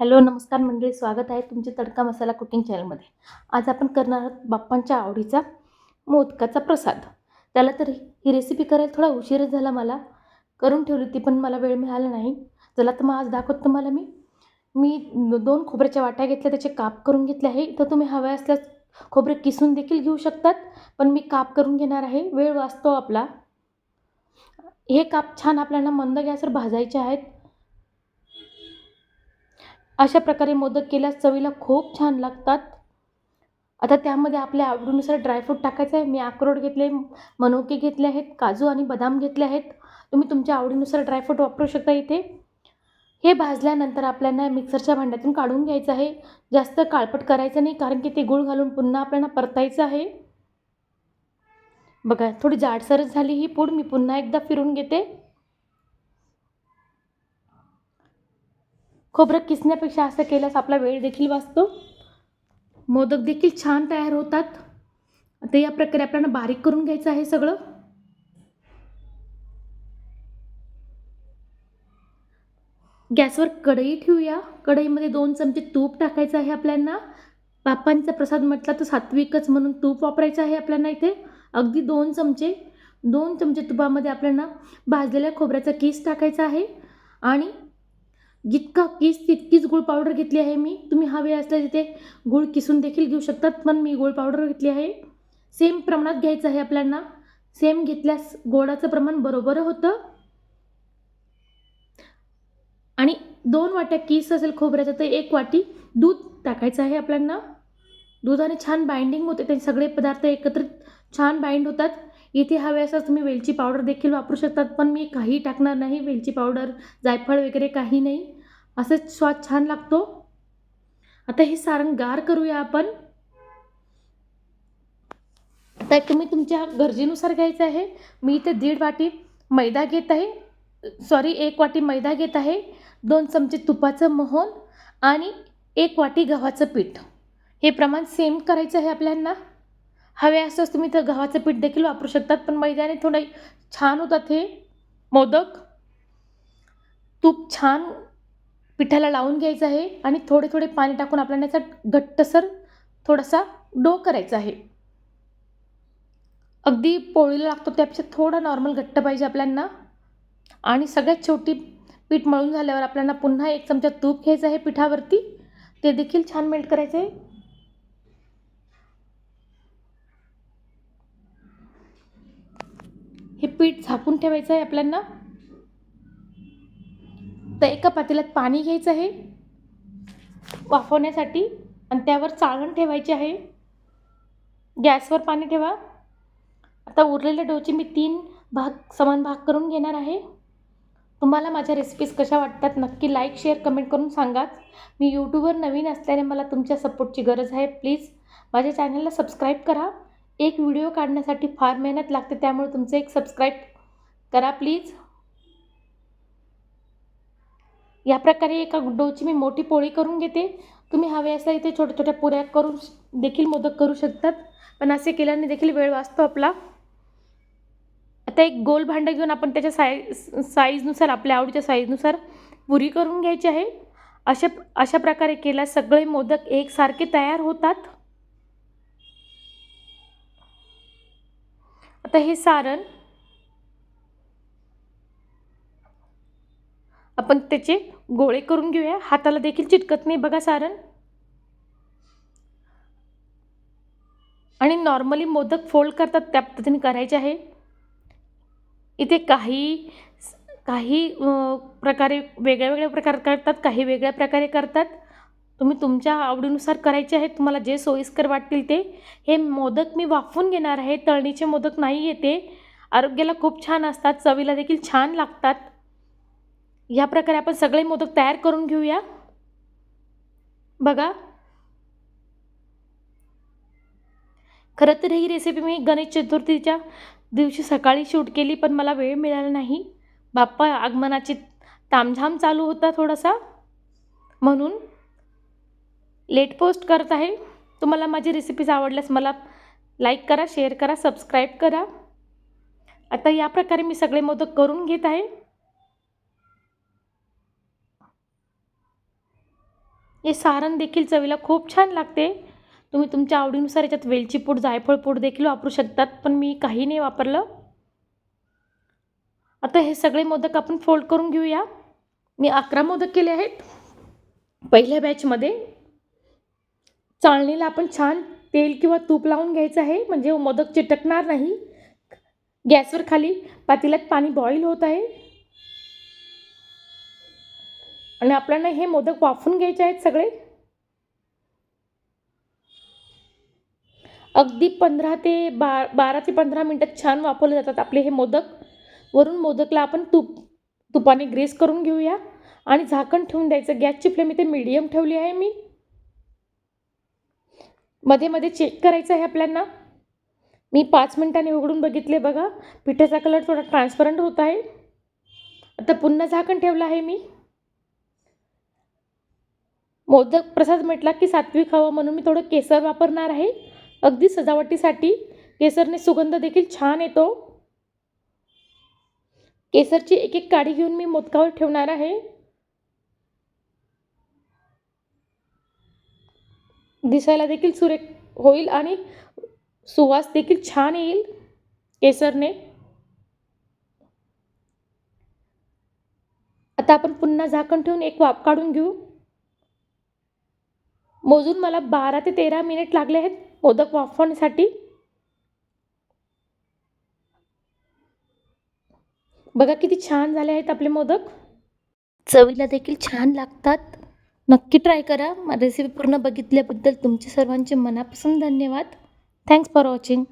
Hello नमस्कार मंडळी स्वागत आहे तुमचे तडका मसाला कुकिंग चॅनलमध्ये. आज आपण करणार आहोत बाप्पांच्या आवडीचा मोदकाचा प्रसाद. त्याला तर ही रेसिपी करायला थोडा उशीरच झाला मला. करून ठेवली ती पण मला वेळ मिळाला नाही. चला तर मग आज दाखवत तुम्हाला मी. मी दोन खोबऱ्याच्या वाट्या घेतल्या त्याचे काप करून घेतले आहे. तर तुम्ही हव्या असल्यास खोबरे किसून देखील घेऊ शकतात पण मी काप करून घेणार आहे. वेळ वाचतो आपला. हे काप छान आपल्याला मंद गॅसवर भाजायचे आहेत. अशा प्रकारे मोदक केल्यास चवीला खूप छान लागतात. आता त्यामध्ये आपल्या आवडीनुसार ड्रायफ्रूट टाकायचं आहे. मी अक्रोड घेतले मनोके घेतले आहेत काजू आणि बदाम घेतले आहेत. तुम्ही तुमच्या आवडीनुसार ड्रायफ्रूट वापरू शकता इथे. हे भाजल्यानंतर आपल्याला मिक्सरच्या भांड्यातून काढून घ्यायचं आहे. जास्त काळपट करायचं नाही कारण की ते गूळ घालून पुन्हा आपल्याला परतायचं आहे. बघा थोडी जाडसरच झाली ही पूड. मी पुन्हा एकदा फिरून घेते. हो, खोबरं किसण्यापेक्षा असं केल्यास आपला वेळ देखील वाचतो. मोदक देखील छान तयार होतात. ते या प्रकारे आपल्याला बारीक करून घ्यायचं आहे सगळं. गॅसवर कढई ठेवूया. कढईमध्ये दोन चमचे तूप टाकायचं आहे आपल्याला. बाप्पांचा प्रसाद म्हटला तर सात्विकच म्हणून तूप वापरायचं आहे आपल्याला इथे. अगदी दोन चमचे. दोन चमचे तुपामध्ये आपल्याला भाजलेल्या खोबऱ्याचा किस टाकायचा आहे. आणि जितका किस तितकीच गुळ पावडर घेतली आहे मी. तुम्ही हवे असल्यास तिथे गुळ किसून देखील घेऊ शकतात पण मी गुळ पावडर घेतली आहे. सेम प्रमाणात घ्यायचं आहे आपल्याला सेम घेतल्यास गोडाचं प्रमाण बरोबर होतं. आणि दोन वाट्या किस असेल खोबऱ्याचं तर एक वाटी दूध टाकायचं आहे आपल्याला दुधाने छान बाइंडिंग होते ते सगळे पदार्थ एकत्रित छान बाइंड होतात. इथे हवे असल्यास तुम्ही वेलची पावडर देखील वापरू शकतात पण मी काही टाकणार नाही वेलची पावडर जायफळ वगैरे काही नाही. असंच स्वाद छान लागतो. आता हे सारण गार करूया आपण. तर तुम्ही तुमच्या गरजेनुसार घ्यायचं आहे. मी इथे दीड वाटी मैदा घेत आहे. सॉरी एक वाटी मैदा घेत आहे. दोन चमचे तुपाचं मोहन आणि एक वाटी गव्हाचं पीठ. हे प्रमाण सेम करायचं आहे आपल्यांना. हवे असंच तुम्ही तर गव्हाचं पीठ देखील वापरू शकतात पण मैद्याने थोडं छान होतात हे. मोदक. तूप छान पिठाला लावून घ्यायचं आहे आणि थोडे थोडे पाणी टाकून आपल्याला याचा घट्टसर थोडासा डो करायचा आहे. अगदी पोळीला लागतो त्यापेक्षा थोडा नॉर्मल घट्ट पाहिजे आपल्यांना. आणि सगळ्यात शेवटी पीठ मळून झाल्यावर आपल्याला पुन्हा एक चमचा तूप घ्यायचं आहे पिठावरती. ते देखील छान मेल्ट करायचं आहे हे पीठ झाकून ठेवायचं आहे आपल्यांना तर एका पातेल्यात पाणी घ्यायचं आहे. वाफवण्यासाठी आणि त्यावर चाळण ठेवायची आहे. गॅसवर पाणी ठेवा. आता उरलेल्या डोचे मी तीन भाग समान भाग करून घेणार आहे. तुम्हाला माझ्या रेसिपीज कशा वाटतात नक्की लाईक शेअर कमेंट करून सांगाच मी यूट्यूबवर नवीन असल्याने मला तुमच्या सपोर्टची गरज आहे. प्लीज माझ्या चॅनलला सबस्क्राईब करा. एक व्हिडिओ काढण्यासाठी फार मेहनत लागते त्यामुळे तुमचं एक सबस्क्राईब करा प्लीज या प्रकारे एका डोची मी मोठी पोळी करून घेते. तुम्ही हवे असल्या इथे छोट्या छोट्या पुऱ्या करून देखील मोदक करू शकतात. पण असे केल्याने देखील वेळ वाचतो आपला. आता एक गोल भांडं घेऊन आपण त्याच्या साय साईजनुसार आपल्या आवडीच्या साईजनुसार पुरी करून घ्यायची आहे. अशा अशा प्रकारे केल्यास सगळे मोदक एकसारखे तयार होतात. आता हे सारण आपण त्याचे गोळे करून घेऊया. हाताला देखील चिटकत नाही बघा सारण. आणि नॉर्मली मोदक फोल्ड करतात त्या पद्धतीने करायचे आहे. इथे काही काही प्रकारे वेगळ्या वेगळ्या प्रकार करतात काही वेगळ्या प्रकारे करतात. तुम्ही तुमच्या आवडीनुसार करायचे आहेत तुम्हाला जे सोयीस्कर वाटतील ते. हे मोदक मी वाफवून घेणार आहे तळणीचे मोदक नाही येते. आरोग्याला खूप छान असतात चवीला देखील छान लागतात. ह्या प्रकारे आपण सगळे मोदक तयार करून घेऊया. बघा. खरं तर ही रेसिपी मी गणेश चतुर्थीच्या दिवशी सकाळी शूट केली पण मला वेळ मिळाला नाही. बाप्पा आगमनाची तामझाम चालू होता थोडासा. म्हणून लेट पोस्ट करत आहे. तुम्हाला माझी रेसिपीज आवडल्यास मला लाईक करा शेअर करा सबस्क्राईब करा. आता या प्रकारे मी सगळे मोदक करून घेत आहे. हे सारण देखील चवीला खूप छान लागते. तुम्ही तुमच्या आवडीनुसार याच्यात वेलची पूड जायफळ पूड देखील वापरू शकतात पण मी काही नाही वापरलं. आता हे सगळे मोदक आपण फोल्ड करून घेऊया. मी अकरा मोदक केले आहेत. पहिल्या बॅचमध्ये चाळणीला आपण छान तेल किंवा तूप लावून घ्यायचं आहे म्हणजे मोदक चिटकणार नाही. गॅसवर खाली पातेल्यात पाणी बॉईल होत आहे. आणि आपल्याला हे मोदक वाफून घ्यायचे आहेत सगळे. अगदी पंधरा ते बा बारा ते पंधरा मिनटात छान वापरले जातात आपले हे मोदक. वरून मोदकला आपण तूप तुपाने ग्रेस करून घेऊया. आणि झाकण ठेवून द्यायचं. गॅसची फ्लेम इथे मीडियम ठेवली आहे मी. मध्ये मध्ये चेक करायचं आहे आपल्यांना. मी पाच मिनिटांनी उघडून बघितले बघा. पिठाचा कलर थोडा ट्रान्सपरंट होत आहे. आता पुन्हा झाकण ठेवलं आहे मी. मोदक प्रसाद म्हटला की सात्विक हवं म्हणून मी थोडं केसर वापरणार आहे. अगदी सजावटीसाठी. केसरने सुगंध देखील छान येतो. केसरची एक एक काडी घेऊन मी मोदकावर ठेवणार आहे. दिसायला देखील सुरेख होईल आणि सुवास देखील छान येईल केसरने. आता आपण पुन्हा झाकण ठेवून एक वाफ काढून घेऊ. मोजून मला बारा ते तेरा मिनिट लागले आहेत मोदक वाफवण्यासाठी. बघा किती छान झाले आहेत आपले मोदक. चवीला देखील छान लागतात. नक्की ट्राय करा. रेसिपी पूर्ण बघितल्याबद्दल तुमचे सर्वांचे मनापासून धन्यवाद. Thanks for watching